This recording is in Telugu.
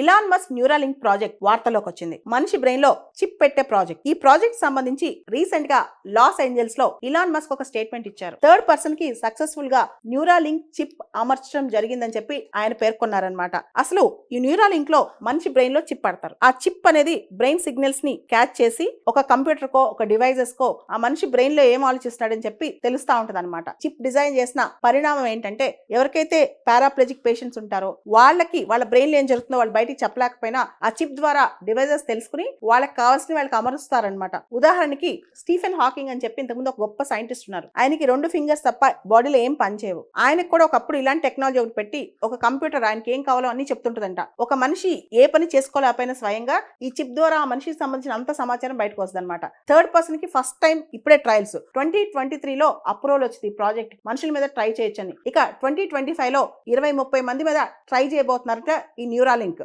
ఇలాన్ మస్క్ న్యూరాలింక్ ప్రాజెక్ట్ వార్తలోకి వచ్చింది. మనిషి బ్రెయిన్లో చిప్ పెట్టే ప్రాజెక్ట్ ఈ ప్రాజెక్ట్ సంబంధించి రీసెంట్గా లాస్ ఏంజల్స్లో ఇలాన్ మస్క్ ఒక స్టేట్మెంట్ ఇచ్చారు. థర్డ్ పర్సన్కి సక్సెస్ఫుల్గా న్యూరాలింక్ చిప్ అమర్చడం జరిగిందని చెప్పి ఆయన పేర్కొన్నారనమాట అసలు ఈ న్యూరాలింక్లో మనిషి బ్రెయిన్లో చిప్ పడతారు. ఆ చిప్ అనేది బ్రెయిన్ సిగ్నల్స్ని క్యాచ్ చేసి ఒక కంప్యూటర్ కో ఒక డివైజెస్ కో ఆ మనిషి బ్రెయిన్లో ఏం ఆలోచిస్తున్నాడని చెప్పి తెలుస్తా ఉంటది అనమాట చిప్ డిజైన్ చేసిన పరిణామం ఏంటంటే ఎవరికైతే పారాప్లెజిక్ పేషెంట్స్ ఉంటారో వాళ్ళకి వాళ్ళ బ్రెయిన్లో ఏం జరుగుతుందో వాళ్ళు బయటికి చెప్పలేకపోయినా ఆ చిప్ ద్వారా డివైజెస్ తెలుసుకుని వాళ్ళకి కావాల్సిన వాళ్ళకి అమరుస్తారనమాట ఉదాహరణకి స్టీఫెన్ హాకింగ్ అని చెప్పి ఇంతకుముందు ఒక గొప్ప సైంటిస్ట్ ఉన్నారు. ఆయనకి రెండు ఫింగర్స్ తప్ప బాడీలో ఏం పనిచేయవు. ఆయనకు కూడా ఒకప్పుడు ఇలాంటి టెక్నాలజీ ఒకటి పెట్టి ఒక కంప్యూటర్ ఆయనకి ఏం కావాలో అన్ని చెప్తుంటుందంట. ఒక మనిషి ఏ పని చేసుకోలేకపోయినా స్వయంగా ఈ చిప్ ద్వారా ఆ మనిషికి సంబంధించిన అంత సమాచారం బయటకు వస్తుంది అనమాట థర్డ్ పర్సన్కి ఫస్ట్ టైం ఇప్పుడే ట్రయల్స్ ట్వంటీ ట్వంటీ త్రీలో అప్రూవల్ వచ్చింది ఈ ప్రాజెక్ట్ మనుషుల మీద ట్రై చేయొచ్చని. ఇక ట్వంటీ ట్వంటీ ఫైవ్లో ఇరవై ముప్పై మంది మీద ట్రై చేయబోతున్నారట ఈ న్యూరాలింక్